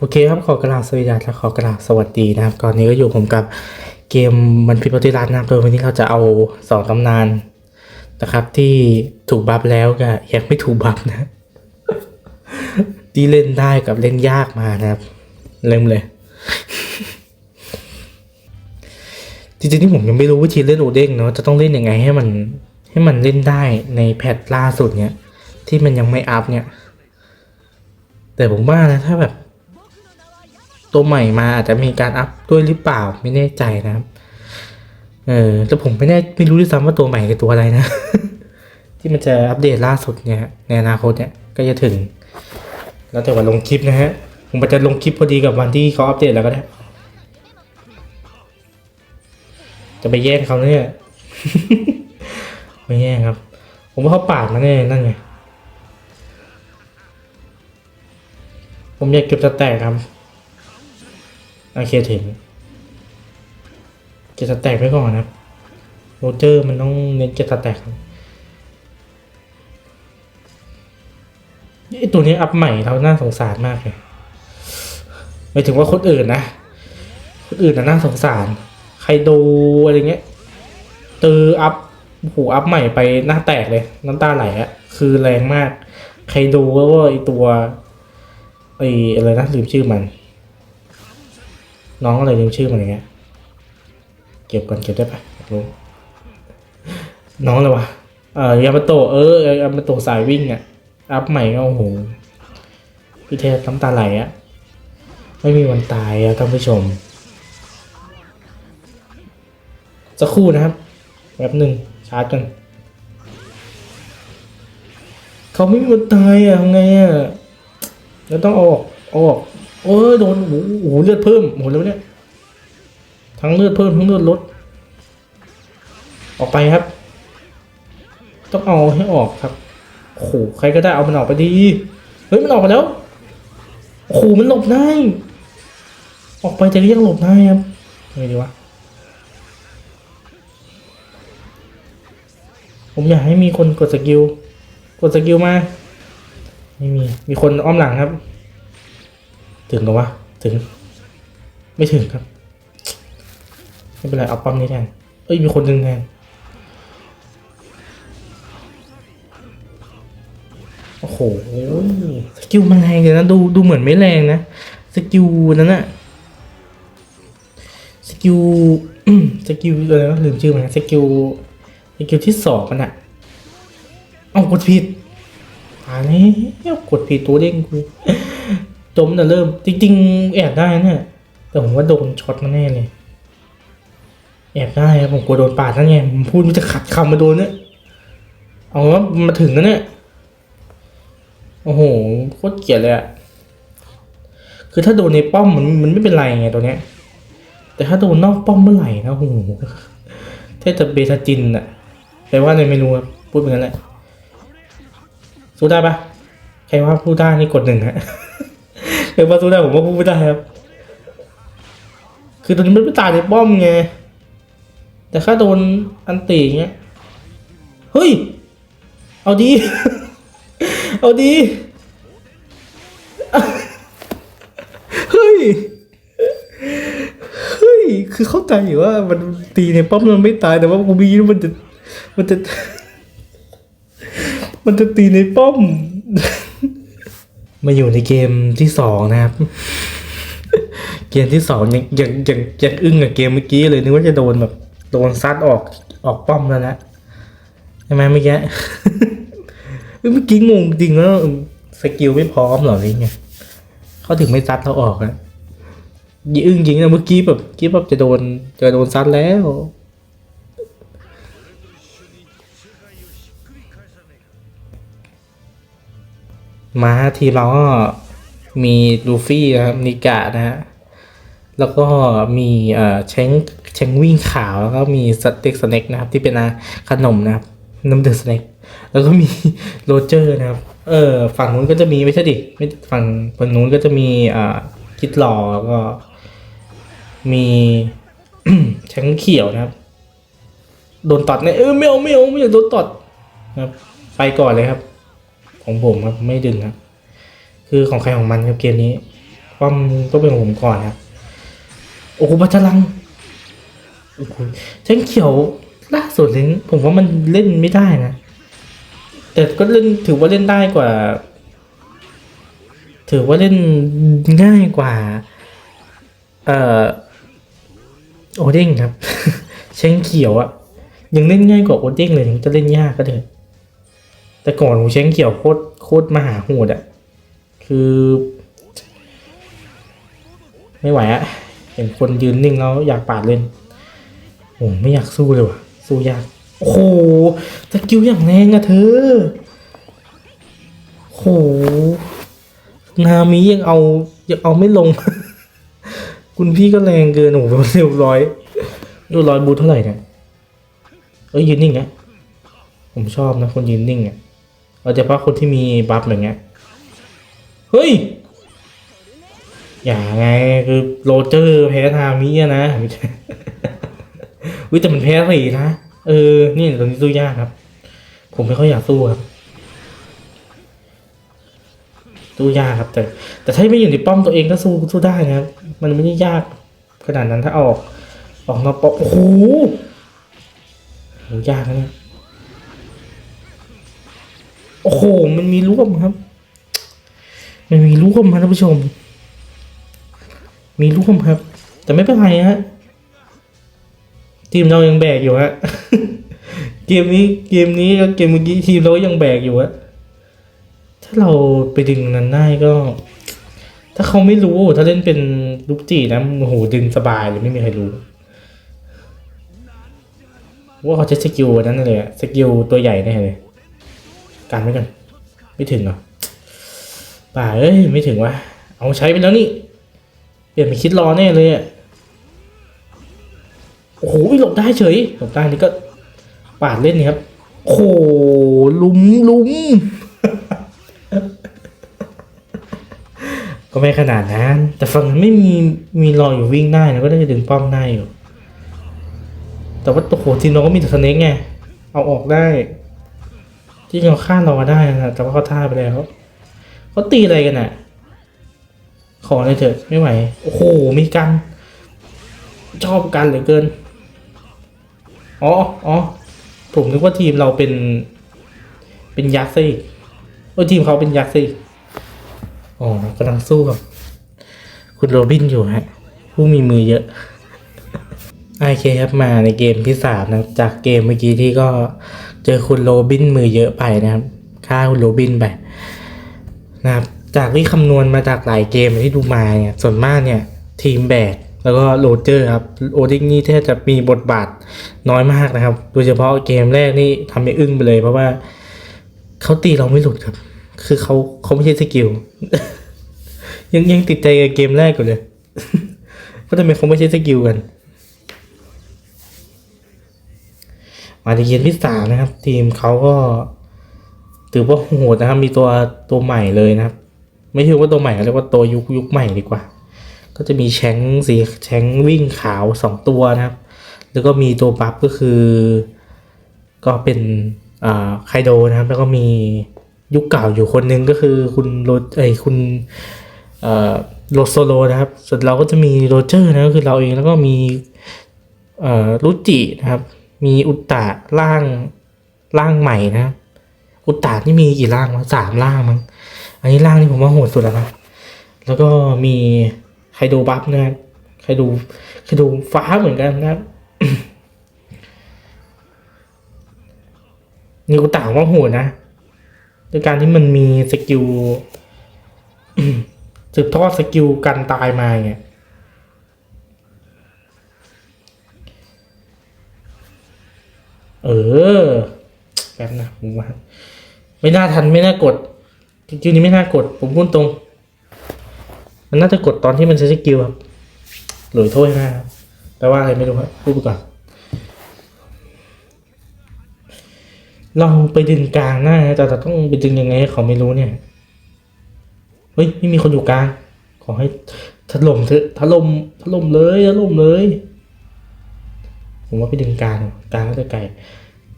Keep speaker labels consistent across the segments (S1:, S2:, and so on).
S1: โอเคครับขอกราบสวัสดีและขอกราบสวัสดีนะครับก่อนนี้ก็อยู่ผมกับเกมมันพิปฏิรัตนะครับโดยวันนี้เราจะเอาสองตำนานนะครับ ที่ถูกบัฟแล้วกับยังไม่ถูกบัฟนะที่เล่นได้กับเล่นยากมานะครับ เริ่มเลย จริงๆที่ผมยังไม่รู้วิธีเล่นโอเด้งเนาะจะต้องเล่นยังไงให้มันให้มันเล่นได้ในแพทล่าสุดเนี่ย ที่มันยังไม่อัพเนี่ย แต่ผมว่านะถ้าแบบ ตัวใหม่มาอาจจะมีการอัพด้วยหรือเปล่าไม่แน่ใจนะครับ เออแต่ผมไม่แน่ไม่รู้ด้วยซ้ำว่าตัวใหม่คือตัวอะไรนะ ที่มันจะอัปเดตล่าสุดเนี่ยในอนาคตเนี่ยก็จะถึง แล้วแต่ว่าลงคลิปนะฮะ ผมจจะลงคลิปพอดีกับวันที่เขาอัปเดตแล้วก็ได้ จะไปแย่งเขาเนี่ยไม่แย่งครับ ผมว่าเขาปาดมาแน่นั่นไงผมอยากเก็บสแต็กครับ โอเคถึงเก็บสแตกไว้ก่อนนะโรเจอร์มันต้องเน้นเก็บสแตกไอตัวนี้อัพใหม่เราน่าสงสารมากเลยหมายถึงว่าคนอื่นนะคนอื่นน่ะน่าสงสาร ใครดูอะไรเงี้ยเตออัพหูอัพใหม่ไปหน้าแตกเลยน้ำตาไหลอะคือแรงมาก ใครดูก็ว่าไอตัวไออะไรนะลืมชื่อมัน น้องอะไรลืมชื่อมันอย่างเงี้ย เก็บก่อนเก็บได้ปะอยากรู้น้องอะไรวะเอ่อยามาโตะเออยามาโตะสายวิ่งอะอัพใหม่ก็โอ้โหพี่เทพน้ำตาไหลอะไม่มีวันตายอะท่านผู้ชม สักครู่นะครับแป๊บหนึ่งชาร์จกันเขาไม่มีวันตายอะทำไงอะแล้วต้องเอาออกเอาออก เออโดนโอ้โหเลือดเพิ่มโอ้โหแล้วเนี่ยทั้งเลือดเพิ่มทั้งเลือดลด ออกไปครับ ต้องเอาให้ออกครับโอ้โหใครก็ได้เอามันออกไปดีเฮ้ยมันออกไปแล้วโอ้โหมันหลบได้ออกไปแต่ก็ยังหลบได้ครับไงดีวะผมอยากให้มีคนกดสกิล กดสกิลมา ไม่มี มีคนอ้อมหลังครับ ถึงหรอวะ ถึง ไม่ถึงครับ ไม่เป็นไร เอาปั๊มนี้แทนเอ้ย มีคนหนึ่งแทนโอ้โหสกิลมันแรงเลยนะ ดูดูเหมือนไม่แรงนะ สกิลนั้นอะสกิลสกิลอะไรวะลืมชื่อมันสกิลสกิลที่สองมันอะเอากดผิดตายแล้วกดผิดตัวเด้งกู จมแต่เริ่ม จริงๆ แอบได้เนี่ยแต่ผมว่าโดนช็อตมาแน่เลย แอบได้ครับผมกลัวโดนปาดนั่นไงผมพูดมันจะขัดคำมาโดนเนี่ยเอาว่ามาถึงแล้วเนี่ยโอ้โหโคตรเกลียดเลยอะคือถ้าโดนในป้อมมันมันไม่เป็นไรไงตัวเนี้ย แต่ถ้าโดนนอกป้อมเมื่อไหร่นะโอ้โหแทบจะเบทาจินอะแปลว่าในเมนูครับพูดเหมือนกันแหละสู้ได้ปะใครว่าพูดได้นี่กดหนึ่งฮะ ใครว่าสู้ได้ผมว่าพูดไม่ได้ครับ คือตอนนี้มันไม่ตายในป้อมไง แต่ถ้าโดนอันตีเงี้ย เฮ้ย เอาดี เอาดี เฮ้ย เฮ้ย คือเข้าใจอยู่ว่ามันตีในป้อมมันไม่ตายแต่ว่ากูมีมันจะ มันจะ มันจะตีในป้อม มาอยู่ในเกมที่สองนะครับ เกมที่สองยังยังยังยังอึ้งกับเกมเมื่อกี้เลยนึกว่าจะโดนแบบโดนซัดออกออกป้อมแล้วนะใช่ไหมเมื่อกี้เมื่อกี้งงจริงแล้วสกิลไม่พร้อมหรอหรือไงเขาถึงไม่ซัดเราออกอะยี่อึ้งจริงนะเมื่อกี้แบบคิดว่าจะโดนจะโดนซัดแล้ว มาทีเราก็มีลูฟี่นะครับนิกะนะฮะแล้วก็มีเอ่อเช้งเช้งวิ่งขาวแล้วก็มีสเต็กสเน็กนะครับที่เป็นขนมนะครับน้ำเดือดสเน็กแล้วก็มีโรเจอร์นะครับเออฝั่งนู้นก็จะมีไม่ใช่ดิไม่ฝั่งฝั่งนู้นก็จะมีอ่าคิดหล่อแล้วก็ มีแช้งเขียวนะครับ โดนตัดเนี่ยเออไม่เอาไม่เอาไม่อยากโดนตัดนะครับ ไปก่อนเลยครับ ของผมครับไม่ดึงครับคือของใครของมันครับเกมนี้ป้อมต้องเป็นของผมก่อนครับโอ้โหบัตลังโอ้โหแชงเขียวล่าสุดนี้ผมว่ามันเล่นไม่ได้นะ แต่ก็เล่นถือว่าเล่นได้กว่า ถือว่าเล่นง่ายกว่า เอ่อโอเด้งครับ เชงเขียวอะยังเล่นง่ายกว่าโอเด้งเลยถึงจะเล่นยากก็เถอะ แต่ก่อนผมเช้งเขียวโคตรโคตรมหาโหดอะคือ ไม่ไหวอะเห็นคนยืนนิ่งแล้วอยากปาดเล่นผมไม่อยากสู้เลยว่ะ สู้ยาก โอ้โหสกิลอย่างแรงอะเธอโอ้หนามิยังเอายังเอาไม่ลง คุณพี่ก็แรงเกินโอ้โหเร็วร้อยดูร้อยบูทเท่าไหร่เนี่ยเอ้ยยืนนิ่งอะผมชอบนะคนยืนนิ่งอะ เราจะพาะคนที่มีบัฟอย่างเงี้ย เฮ้ย อย่างไงคือโรเจอร์แพ้ทามิอะนะไม่แต่มันแพ้สี่นะ เออ นี่ตรงนี้สู้ยากครับ ผมไม่ค่อยอยากสู้ครับ สู้ยากครับ แต่ แต่ถ้าไม่อยู่ในป้อมตัวเองก็สู้สู้ได้นะครับ มันไม่ได้ยากขนาดนั้นถ้าออก ออกนอกป้อมโอ้โหยากนะเนี่ย อ้โห มันมีร่วมครับ มันมีร่วมครับท่านผู้ชม มีร่วมครับ แต่ไม่เป็นไรฮะทีมเรายังแบกอยู่ฮะเกมนี้เกมนี้กับเกมเมื่อกี้ทีมเราก็ยังแบกอยู่ฮะถ้าเราไปดึงนั้นได้ก็ ถ้าเขาไม่รู้ถ้าเล่นเป็นลูกจีนะโอ้โหดึงสบายเลยไม่มีใครรู้ว่าเขาใช้สกิลนั้นเลยสกิลตัวใหญ่แน่เลย การไม่กันไม่ถึงเหรอป่าเอ้ยไม่ถึงวะเอาใช้ไปแล้วนี่เปลี่ยนไปคิดรอแน่เลยอะโอ้โหหลบได้เฉยหลบได้นี่ก็ปาดเล่นนี่ครับโอ้โหลุมลุมก็ไม่ขนาดนั้น แต่ฝั่งนั้นไม่มีมีรออยู่วิ่งได้นะก็ได้จะดึงป้อมได้อยู่ แต่ว่าโอ้โหทีมเราก็มีแต่สเน็กไงเอาออกได้ ที่เราฆ่าเรามาได้นะแต่ว่าเขาท่าไปแล้วเขาตีอะไรกันอะ ขอเลยเถอะไม่ไหว โอ้โห มีกัน ชอบกันเหลือเกิน อ๋ออ๋อผมนึกว่าทีมเราเป็น เป็นยักษ์ซะอีกเออทีมเขาเป็นยักษ์ซะอีกอ๋อกำลังสู้กับ คุณโรบินอยู่ฮะ ผู้มีมือเยอะโอเคครับมาในเกมที่สามนะ จากเกมเมื่อกี้ที่ก็ เจอคุณโรบินมือเยอะไปนะครับฆ่าคุณโรบินไปนะครับ จากที่คำนวณมาจากหลายเกมที่ดูมาเนี่ย ส่วนมากเนี่ย ทีมแบกแล้วก็โรเจอร์ครับ โอดิกนี่แทบจะมีบทบาทน้อยมากนะครับ โดยเฉพาะเกมแรกนี่ทำให้อึ้งไปเลย เพราะว่าเขาตีเราไม่หลุดครับ คือเขาเขาไม่ใช่สกิล ยังยังติดใจกับเกมแรกอยู่เลยว่าทำไมเขาไม่ใช่สกิลกัน มาในเกมที่สามนะครับ ทีมเขาก็ ถือว่าโหดนะครับ มีตัวตัวใหม่เลยนะครับ ไม่ใช่ว่าตัวใหม่เรียกว่าตัวยุคยุคใหม่ดีกว่า ก็จะมีแชงสีแชงวิ่งขาวสองตัวนะครับ แล้วก็มีตัวบัฟก็คือ ก็เป็นอ่าไคโดนะครับ แล้วก็มียุคเก่าอยู่คนหนึ่งก็คือคุณโรเอ้ยคุณเอ่อโรโซโลนะครับ ส่วนเราก็จะมีโรเจอร์นะก็คือเราเองแล้วก็มีเอ่อรุจินะครับ มีอุตตะร่างร่างใหม่นะ อุตตะนี่มีกี่ร่างวะสามร่างมั้งอันนี้ร่างที่ผมว่าโหดสุดแล้วนะแล้วก็มีไคโดบัฟนะครับไคโดไคโดฟ้าเหมือนกันนะนี่อุตตะว่าโหดนะด้วยการที่มันมีสกิลสืบทอดสกิลกันตายมาไง เออแป๊บนะผมว่าไม่น่าทันไม่น่ากดสกิลนี้ไม่น่ากด ผมพูดตรง มันน่าจะกดตอนที่มันใช้สกิลครับหลุยโทษนะครับแปลว่าอะไรไม่รู้ครับพูดไปก่อนเราไปดึงกลางได้นะแต่เราต้องไปดึงยังไงให้เขาไม่รู้เนี่ยเฮ้ยไม่มีคนอยู่กลางขอให้ถล่มเถอะถล่มถล่มเลยถล่มเลย ผมว่าไปดึงกลางกลางก็จะไกล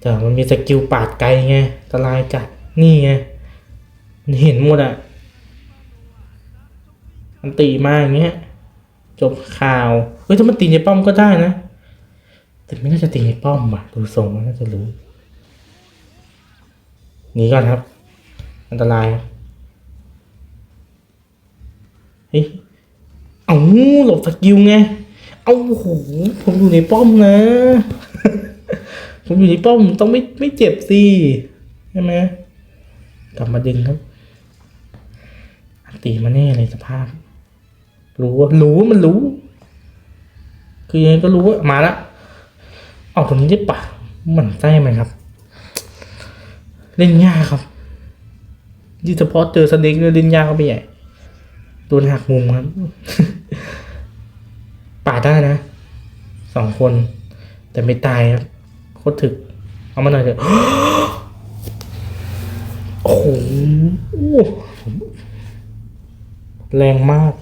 S1: แต่มันมีสกิลปาดไกลไงตรายจัด นี่ไงมันเห็นหมดอะอันตีมาอย่างเงี้ย จบข่าวเฮ้ยถ้ามันตีในป้อมก็ได้นะ แต่ไม่น่าจะตีในป้อมว่ะดูทรงมันน่าจะรู้หนีก่อนครับ อันตรายเฮ้ยเอาหลบสกิลไง อาโอ้โหผมอยู่ในป้อมนะ ผมอยู่ในป้อมต้องไม่ไม่เจ็บสิใช่ไหมกลับมาดึงครับตีมาแน่เลยสภาพ รู้ว่ารู้มันรู้ คือยังไงก็รู้ว่ามาแล้วเอาตรงนี้ได้ปะหมันไส้ไหมครับ เล่นยากครับยิ่งเฉพาะเจอสเน็กเนี่ยเล่นยากก็ไปใหญ่โดนหักมุมครับาดได้นะสองคน แต่ไม่ตายครับโคตรถึก เอามาหน่อยเถอะโอ้โหแรงมาก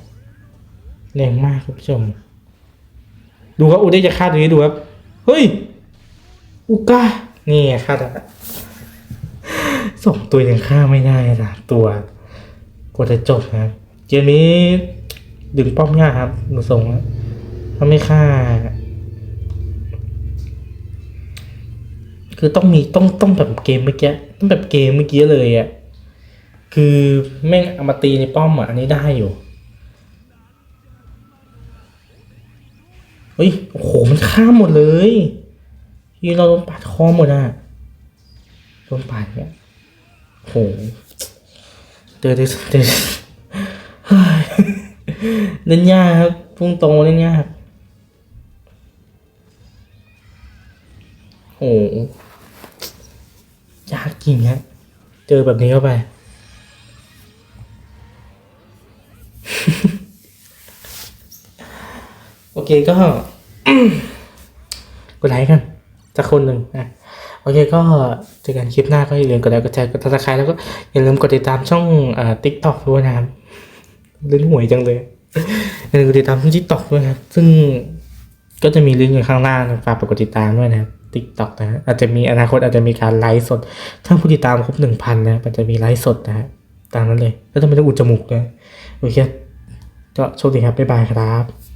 S1: แรงมากคุณผู้ชม ดูครับอูได้จะฆ่าตัวนี้ดูครับ เฮ้ย อูก้านี่ไงฆ่าได้สองตัวยังฆ่าไม่ได้นะตัวกว่าจะจบนะเกมนี้ดึงป้อมยากครับหนูส่งแล้ว ถ้าไม่ฆ่า คือต้องมีต้องต้องแบบเกมเมื่อกี้ต้องแบบเกมเมื่อกี้เลยอะ่ะ คือแม่งเอามาตีในป้อมอะอันนี้ได้อยู่ เฮ้ย โอ้โห มันข้ามหมดเลยที่เราโดนปาดคอหมดอะโดนปาดเนี่ยโอ้โหเตือนเตือนเตือนเฮ้ยเล่นยากครับพุ่งตรงเล่นยาก โอ้โหยากจริงฮะ เจอแบบนี้เข้าไป โอเคก็กดไลค์กันสักคนหนึ่งนะโอเคก็เจอกันคลิปหน้าก็อย่าลืมกดไลค์กดแชร์กดติดตามแล้วก็อย่าลืมกดติดตามช่องอ่าทิกต็อกด้วยนะครับเล่นหวยจังเลยอย่าลืมกดติดตามช่องทิกต็อกด้วยนะครับ ซึ่งก็จะมีลิงก์อยู่ข้างล่างฝากไปกดติดตามด้วยนะครับ ทิกตอกนะฮะอาจจะมีอนาคตอาจจะมีการไลฟ์สด ถ้าผู้ติดตามครบหนึ่งพันนะมันจะมีไลฟ์สดนะฮะตามนั้นเลย แล้วทำไมต้องอุดจมูกนะโอเคก็โชคดีครับบ๊ายบายครับ